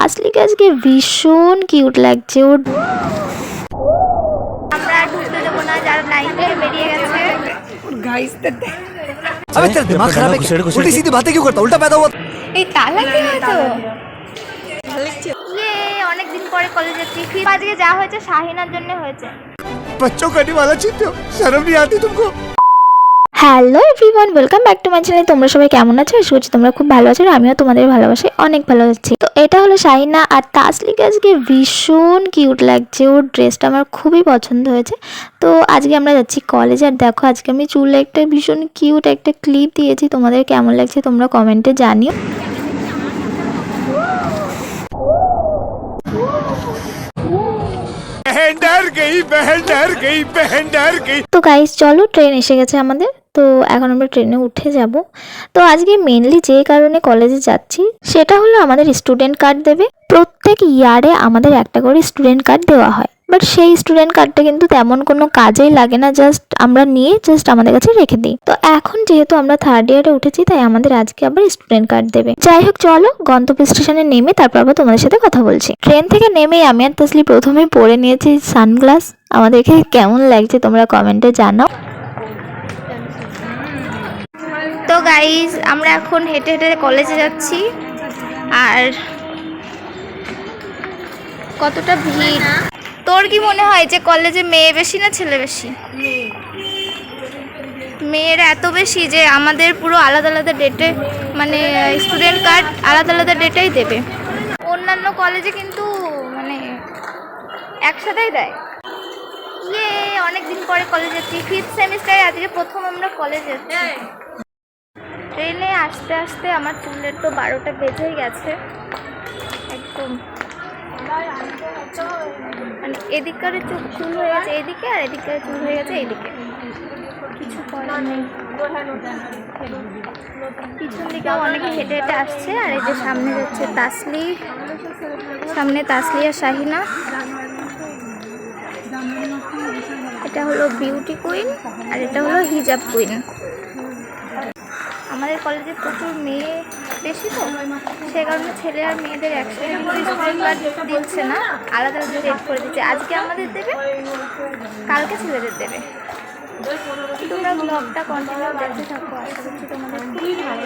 আসলিকে আজকে ভীষণ কিউট লাগছে ওর আমরা আর ঢুকতে দেবো না যারা লাইন থেকে বেরিয়ে গেছে अबे तेरा दिमाग खराब है क्या? उल्टी सीधी बातें क्यों करता उल्टा पैदा हुआ এই তালা কি হয়তো ইয়ে অনেকদিন পরে কলেজে যাচ্ছি ফির আজকে যা হয়েছে শাহিনার জন্য হয়েছে बच्चों करने वाला चीज हो शर्म नहीं आती तुमको hello everyone welcome back to my channel. তোমরা সবাই কেমন আছো? আশা করছি তোমরা খুব ভালো আছো আমিও তোমাদের ভালোবাসি অনেক ভালো আছি। তো এটা হলো শাহিনা আর তাসলিকে আজকে ভীষণ কিউট লাগছে। ওর ড্রেসটা আমার খুবই পছন্দ হয়েছে। তো আজকে আমরা যাচ্ছি কলেজ আর দেখো আজকে আমি চুলে একটা ভীষণ কিউট একটা ক্লিপ দিয়েছি। তোমাদের কেমন লাগছে তোমরা কমেন্টে জানিও। তো গাইস চলো ট্রেন এসে গেছে আমাদের। তো এখন আমরা ট্রেনে উঠে যাব। তো আজকে মেনলি যে কারণে কলেজে যাচ্ছি, সেটা হলো আমাদের স্টুডেন্ট কার্ড দেবে। প্রত্যেক ইয়ারে আমাদের একটা করে স্টুডেন্ট কার্ড দেওয়া হয়। বাট সেই স্টুডেন্ট কার্ডটা কিন্তু তেমন কোনো কাজেই লাগে না জাস্ট আমরা নিয়ে জাস্ট আমাদের কাছে রেখে দিই। তো এখন যেহেতু আমরা থার্ড ইয়ারে উঠেছি, তাই আমাদের আজকে আবার স্টুডেন্ট কার্ড দেবে। যাই হোক, চলো গন্তব্য স্টেশনে নেমে তারপর আবার তোমাদের সাথে কথা বলছি। ট্রেন থেকে নেমেই আমি আর তসলি প্রথমে পরে নিয়েছি সানগ্লাস। আমাদেরকে কেমন লাগছে তোমরা কমেন্টে জানাও। গাইজ আমরা এখন হেঁটে হেঁটে কলেজে যাচ্ছি। আর কতটা ভিড়। তোর কি মনে হয় যে কলেজে মেয়ে বেশি না ছেলে বেশি? মেয়েরা এত বেশি যে আমাদের পুরো আলাদা আলাদা ডেটে মানে স্টুডেন্ট কার্ড আলাদা আলাদা ডেটেই দেবে। অন্যান্য কলেজে কিন্তু মানে একসাথেই দেয়। ইয়ে অনেক দিন পরে কলেজে যাচ্ছি। ফিফথ সেমিস্টারে আজকে প্রথম আমরা কলেজে যাচ্ছি। ট্রেনে আসতে আসতে আমার চুলের তো বারোটা বেজেই গেছে। একদম। মানে এদিককারে চুল চুল হয়ে গেছে এদিকে আর এদিককারে চুল হয়ে গেছে এইদিকে। কিছু করার নেই। পিছন দিকেও অনেকে হেঁটে হেঁটে আসছে আর এই যে সামনে যাচ্ছে তাসলি। সামনে তাসলি আর শাহিনা। এটা হলো বিউটি কুইন আর এটা হলো হিজাব কুইন আমাদের কলেজে প্রচুর মেয়ে বেশি তো, সে কারণে ছেলে আর মেয়েদের একসাথে স্কুল দিচ্ছে না, আলাদা আলাদা ডেট করে দিচ্ছে। আজকে আমাদের দেবে, কালকে ছেলেদের দেবে। তোমরা ব্লগটা কন্টিনিউ দেখতে থাকো, আশা করছি তোমাদের খুবই ভালো।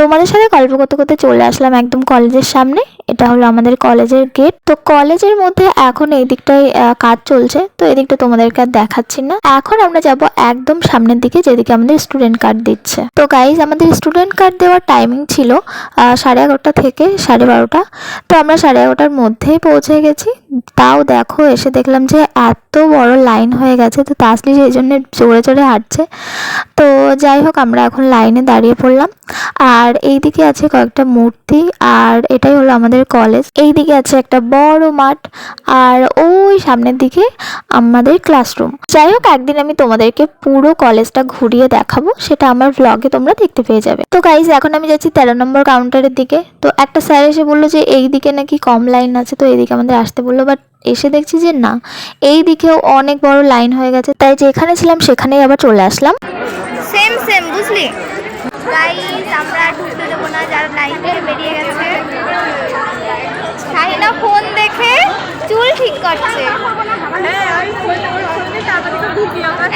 তোমাদের সাথে গল্প করতে করতে চলে আসলাম একদম কলেজের সামনে। এটা হলো আমাদের কলেজের গেট তো কলেজের মধ্যে এখন এই দিকটায় কাজ চলছে। তো এই দিকটা তোমাদেরকে আর দেখাচ্ছি না। এখন আমরা যাব একদম সামনের দিকে, যেদিকে আমাদের স্টুডেন্ট কার্ড দিচ্ছে। তো গাইজ আমাদের স্টুডেন্ট কার্ড দেওয়ার টাইমিং ছিল সাড়ে এগারোটা থেকে সাড়ে বারোটা। তো আমরা সাড়ে এগারোটার মধ্যেই পৌঁছে গেছি। তাও দেখো, এসে দেখলাম যে এত বড় লাইন হয়ে গেছে। তো তাসলি সেই জন্য জোরে জোরে হাঁটছে। তো যাই হোক, আমরা এখন লাইনে দাঁড়িয়ে পড়লাম। আর এইদিকে আছে কয়েকটা মূর্তি, আর এটাই হলো আমাদের কলেজ এইদিকে আছে একটা বড় মাঠ, আর ওই সামনের দিকে আমাদের ক্লাসরুম যাই হোক, একদিন আমি তোমাদেরকে পুরো কলেজটা ঘুরিয়ে দেখাবো, সেটা আমার ব্লগে তোমরা দেখতে পেয়ে যাবে। তো গাইজ এখন আমি যাচ্ছি তেরো নম্বর কাউন্টারের দিকে। তো একটা স্যার এসে বলল যে এই দিকে নাকি কম লাইন আছে। তো এইদিকে আমাদের আসতে বলল বাট এসে দেখছি যে না এই দিকেও অনেক বড় লাইন হয়ে গেছে। তাই যেখানে ছিলাম, সেখানেই আবার চলে আসলাম। সেম সেম বুঝলি? গাইস আমরা ঢুকতে দেবো না যারা লাইন থেকে বেরিয়ে গেছে। শাহিনা ফোন দেখে চুল ঠিক করছে।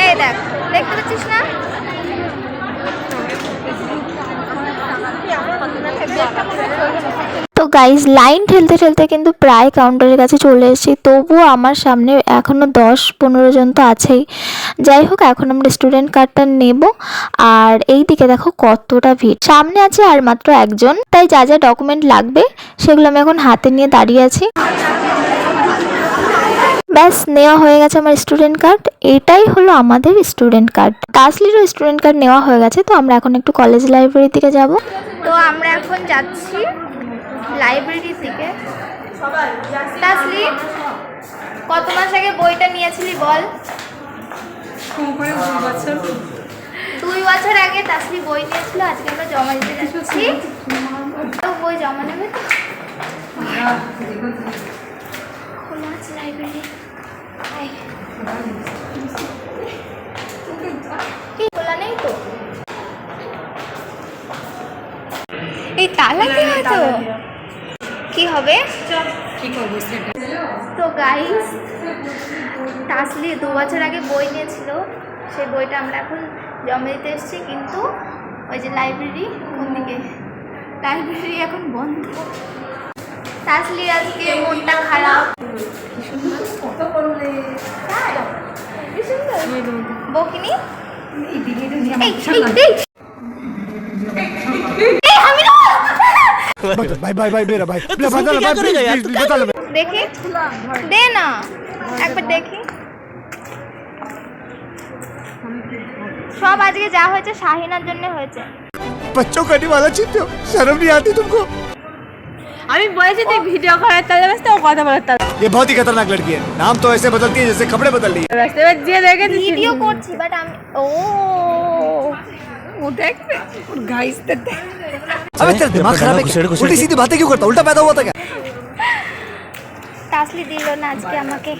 এই দেখ দেখতে পাচ্ছিস না তো গাইজ লাইন ঠেলতে ঠেলতে কিন্তু প্রায় কাউন্টারের কাছে চলে এসেছি। তবুও আমার সামনে এখনও দশ পনেরো জন তো আছেই। যাই হোক, এখন আমরা স্টুডেন্ট কার্ডটা নেব। আর এই দিকে দেখো কতটা ভিড়। সামনে আছে আর মাত্র একজন। তাই যা যা ডকুমেন্ট লাগবে, সেগুলো আমি এখন হাতে নিয়ে দাঁড়িয়ে আছি। ব্যাস, নেওয়া হয়ে গেছে আমার স্টুডেন্ট কার্ড এটাই হলো আমাদের স্টুডেন্ট কার্ড তাসলিরও স্টুডেন্ট কার্ড নেওয়া হয়ে গেছে, তো আমরা এখন একটু কলেজ লাইব্রেরির দিকে যাব। তো আমরা এখন যাচ্ছি লাইব্রেরির দিকে তাসলি, কত মাস আগে বইটা নিয়েছিলি বল? দুই বছর আগে তাসলি বই নিয়েছিল, আজকে আমরা জমা দিতে যাচ্ছি। বই জমা নেবে তো? খোলা আছে লাইব্রেরি। নেই তো? এই তালা হয়তো কি হবে। তো গাইস তাসলি দু বছর আগে বই নিয়েছিল। সেই বইটা আমরা এখন জমা দিতে এসেছি কিন্তু ওই যে লাইব্রেরি কোন দিকে? লাইব্রেরি এখন বন্ধ। তাসলি আজকে মনটা খারাপ। সুন্দর। বকিনি এই, এই, এই। এই, আমি না। भाई भाई भाई मेरा भाई बता ना भाई प्लीज प्लीज बता ना দেখি দে না একবার দেখি সব আজকে যা হয়েছে শাহিনার জন্য হয়েছে बच्चों करने वाला चित्ते हो शर्म नहीं आती तुमको আমি বলেছি তুই ভিডিও করার তালে ব্যস্ত ও কথা বলার তালে ये बहुत ही खतरनाक लड़की है नाम तो ऐसे बदलती है जैसे कपड़े बदल रही है ব্যস্ত এবার যে দেখে ভিডিও করছি বাট আমি ও ও দেখবে ওর গাইস দেখ अबे तेरा दिमाग खराब है क्या? उल्टी सीधी बातें क्यों करता उल्टा पैदा हुआ था क्या তাসলি দিল না আজকে আমাকে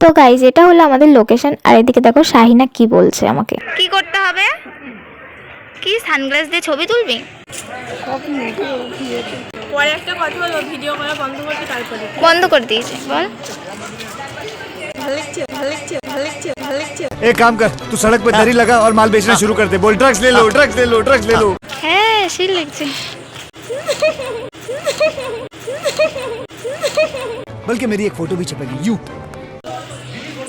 তো গাইজ এটা হলো আমাদের লোকেশন আর এদিকে দেখো শাহিনা কি বলছে আমাকে কি করতে হবে কি সানগ্লাস দিয়ে ছবি তুলবি পরে একটা কথা বলবো ভিডিও করা বন্ধ করতে তারপরে বন্ধ করে দিয়েছে বল एक काम कर तू सड़क पे दरी लगा और माल बेचना शुरू कर दे बोल ड्रग्स ले लो ड्रग्स ले लो ड्रग्स ले लो হ্যাঁ সেই লাগছে बल्कि मेरी एक फोटो भी छपेगी यू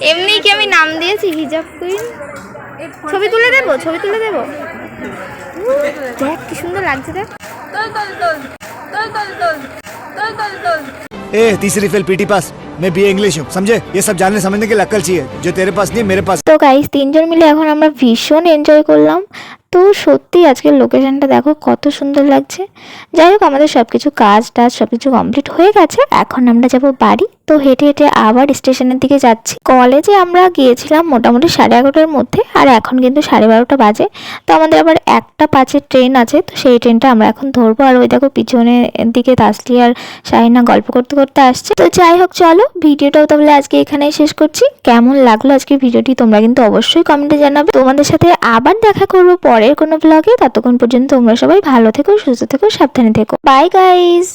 এমনি কি আমি নাম দিয়েছি হিজাব কুইন ছবি তুলে দেবো ছবি তুলে দেবো দেখ কি সুন্দর লাগছে দেখ ए, तीसरी फेल पीटी पास मैं बी इंग्लिश हूँ, समझे? ये सब जानने, समझने के लक्कल चाहिए, जो तेरे पास नहीं, मेरे पास तो তো গাইস তিনজন মিলে এখন আমরা ভীষণ এনজয় করলাম। তো সত্যি আজকের লোকেশনটা দেখো কত সুন্দর লাগছে। যাই হোক, আমাদের সব কিছু কাজ টাজ সব কিছু কমপ্লিট হয়ে গেছে। এখন আমরা যাব বাড়ি। তো হেঁটে হেঁটে আবার স্টেশনের দিকে যাচ্ছি। কলেজে আমরা গিয়েছিলাম মোটামুটি সাড়ে এগারোটার মধ্যে, আর এখন কিন্তু সাড়ে বারোটা বাজে। তো আমাদের আবার একটা পাঁচের ট্রেন আছে, তো সেই ট্রেনটা আমরা এখন ধরবো। আর ওই দেখো পিছনের দিকে তাসলি আর শাহিনা গল্প করতে করতে আসছে। তো যাই হোক, চলো ভিডিওটাও তাহলে আজকে এখানেই শেষ করছি। কেমন লাগল আজকে ভিডিওটি তোমরা কিন্তু অবশ্যই কমেন্টে জানাবে। তোমাদের সাথে আবার দেখা করব পরের কোনো ব্লগে ততক্ষণ পর্যন্ত তোমরা সবাই ভালো থেকো, সুস্থ থেকো, সাবধানে থেকো। Bye guys